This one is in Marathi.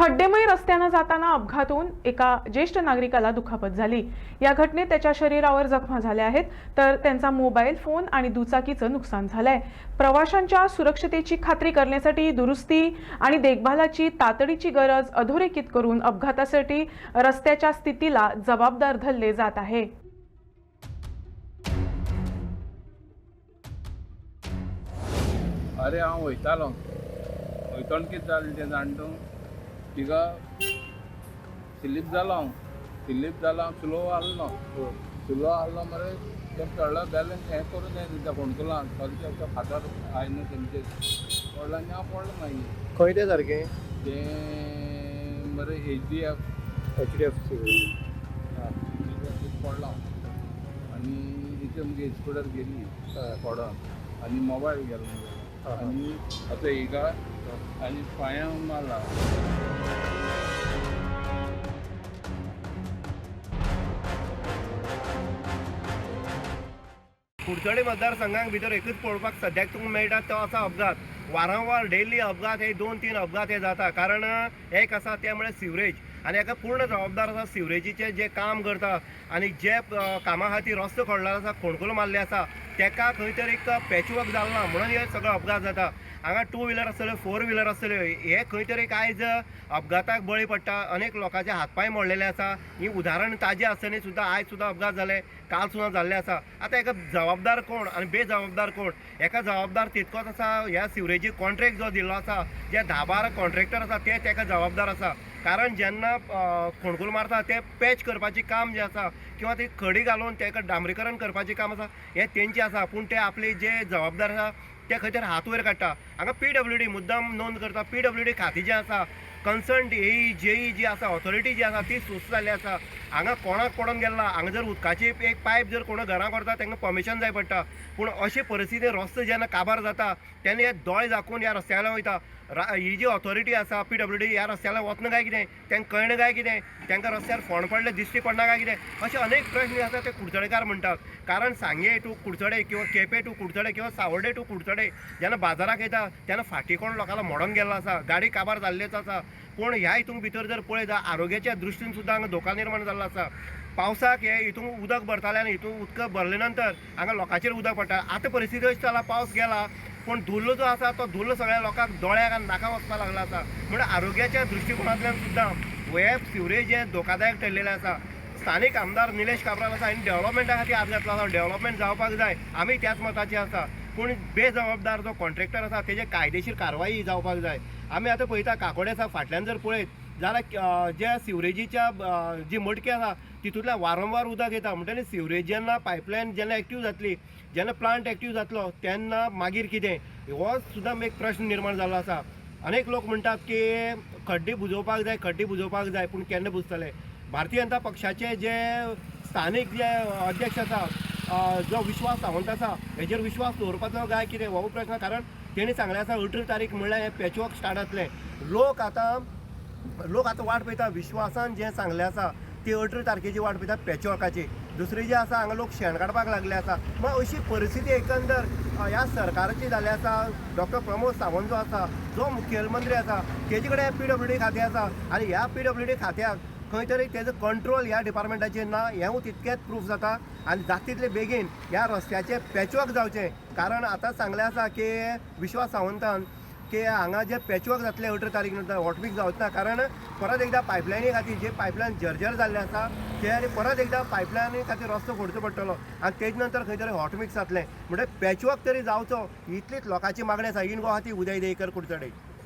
खड्डेमय रस्त्यानं जाताना अपघात होऊन एका ज्येष्ठ नागरिकाला दुखापत झाली. या घटनेत त्याच्या शरीरावर जखमा झाल्या आहेत तर त्यांचा मोबाईल फोन आणि दुचाकीचं नुकसान झालंय. प्रवाशांच्या सुरक्षतेची खात्री करण्यासाठी दुरुस्ती आणि देखभालाची तातडीची गरज अधोरेखित करून अपघातासाठी रस्त्याच्या स्थितीला जबाबदार धरले जात आहे. अरे हांव वयतालो वयतोन कितें जालें तें तिका स्लीप जालो हांव स्लीप जालो हांव स्लो आहलो स्लो आहलो मरे तें चडलो बॅलन्स हें करून जाय त्या फोणकुलां चलचे फातर आयना तेंचे पडलो आनी हांव पडलो मागीर खंय तें सारकें? तें मरे H D F H D F C पडलो. हांव आनी इथे मुगे स्कुटर गेली. पडोन. आनी मोबायल गेलो. आनी आतां हिका आनी पांयां मारला कुडचडे मतदारसंघाक भितर एकूच पळोवपाक सद्याक तुमकां मेळटा तो आसा अपघात. वारंवार डेली अपघात हे दोन तीन अपघात हे जाता. कारण एक आसा ते म्हळ्यार सिवरेज. आनी हाका पूर्ण जबाबदार आसा सिवरेजीचे जे काम करता आनी जे कामा खातीर रस्तो खोडला आसा खोणकुलो मारले आसा तेका खंय तरी एक पॅचवर्क जालो ना म्हणून हे सगळो अपघात जाता हांगा टू व्हिलर आसतल्यो फोर व्हिलर आसतल्यो हे खंय तरी आयज अपघाताक बळी पडटा अनेक लोकांचे हातपाय मोडलेले आसा ही उदाहरण ताजें आसतना सुद्दां आयज सुद्दां अपघात जाले काल सुद्दां जाल्ले आसा आतां हेका जबाबदार कोण आनी बेजबाबदार कोण? हेका जबाबदार तितकोच आसा ह्या सिवरेजी कॉन्ट्रॅक्ट जो दिल्लो आसा जे धा बारा कॉन्ट्रॅक्टर आसा ते तेका जबाबदार आसा कारण जेन्ना अ, खोणकूल मारता ते पॅच करपाचें काम जें आसा किंवा ती खडी घालून तेका डांबरीकरण करपाचें काम आसा हें तेंचें आसा पूण ते आपले जे जबाबदार आसा ते खंय हात वयर काडटा हांगा पी डब्ल्यू डी मुद्दाम नोंद करता पी डब्ल्यू डी खातीं जें आसा कन्सर्न ए जे ई जी आसा ऑथॉरिटी जी आसा ती सुस्त जाल्ली आसा हांगा कोणाक पडोन गेल्ला हांगा जर उदकाची एक पायप जर कोण घरां करता तांकां पर्मिशन जाय पडटा. पूण अशे परिस्थितीन रस्तो जेन्ना काबार जाता तेन्ना हे दोळे जाखून ह्या रस्त्याला वयता. ही जी ऑथॉरिटी आसा पी डब्ल्यू डी ह्या रस्त्याला वतना काय कितें? तांकां कळना काय कितें? तांकां रस्त्यार फोंड पडले दिश्टी पडना काय कितें? अशे अनेक प्रश्न आसा ते कुडचडेकार म्हणटात कारण सांगे टू कुडचडे किंवा केपें टू कुडचडे किंवा सावर्डे टू कुडचडे जेन्ना बाजाराक येता तेन्ना फाटीं कोण लोकांना मोडोन गेल्लो आसा गाडी काबार जाल्लेच आसा पूण ह्या हितून भितर जर पळयत आरोग्याच्या दृश्टीन सुद्दां हांगा धोका निर्माण जाल्लो आसा पावसाक हे हितून उदक भरताले आनी हितून उदक भरले नंतर हांगा लोकांचेर उदक पडटा आतां परिस्थिती अशी जाला पावस गेला पूण धुल्ल जो आसा तो धुल्ल सगळ्या लोकांक दोळ्याक आनी नाकाक वचपाक लागला आसा म्हणून आरोग्याच्या दृश्टिकोनांतल्यान सुद्दां हे सिवरेज हे धोकादायक ठरलेलें आसा स्थानीक आमदार निलेश काब्राल आसा आनी डेव्हलपमेंटा खातीर हात घातलो आसा डेव्हलपमेंट जावपाक जाय आमी त्याच मताचे आसा पूण बेजबाबदार जो कॉन्ट्रॅक्टर आसा तेजे कायदेशीर कारवाई जावपाक जाय. आमी आतां पळयता काकोडे फाटल्यान जर पळयत जाल्यार जे सिवरेजीच्या जी मडकी आसा तितूंतल्यान वारंवार उदक येता. म्हणटकीर सिवरेज जेन्ना पायपलायन जेन्ना एक्टीव जातली जेन्ना प्लांट एक्टीव जातलो तेन्ना मागीर कितें? हो सुद्दां एक प्रश्न निर्माण जाल्लो आसा. अनेक लोक म्हणटात की खड्डे बुजोवपाक जाय खड्डे बुजोवपाक जाय पूण केन्ना बुजतले? भारतीय जनता पक्षाचे जे स्थानीक जे अध्यक्ष आसा जो विश्वास सावंत आसा हेजेर विश्वास दवरपाचो काय कितें? हो प्रश्न कारण तेणी सांगलें आसा अठरा तारीख म्हणल्यार हें पॅचवर्क स्टार्ट जातलें लोक आतां लोक आतां वाट पळयता विश्वासान जें सांगलें आसा ती अठरा तारखेची वाट पळयता पॅचवर्काची दुसरी जी आसा हांगा लोक शेण काडपाक लागले आसा मग अशी परिस्थिती एकंदर ह्या सरकाराची जाली आसा डॉक्टर प्रमोद सावंत जो आसा जो मुखेलमंत्री आसा तेजे कडेन पी डब्ल्यू डी खातें आसा आनी ह्या पी डब्ल्यू डी खात्याक खंय तरी तेजो कंट्रोल ह्या डिपार्टमेंटाचेर ना हेंवूय तितकेंच प्रूफ जाता. आनी जात तितले बेगीन ह्या रस्त्याचें पॅचवर्क जावचें. कारण आतां सांगलें आसा की विश्वास सावंतान की हांगा जे पॅचवर्क जातले अठरा तारीख नंतर हॉटमिक्स जावचना कारण परत एकदा पायपलायनी खातीर जे पायपलायन जर्जर जाल्ले आसा ते आनी परत एकदा पायपलायनी खातीर रस्तो फोडचो पडटलो. आनी तेज नंतर खंय तरी हॉटमिक्स जातलें. म्हणजे पॅचवर्क तरी जावचो. इतलीच लोकांची मागणी आसा इन गोवाती उदय देकर कुडचडे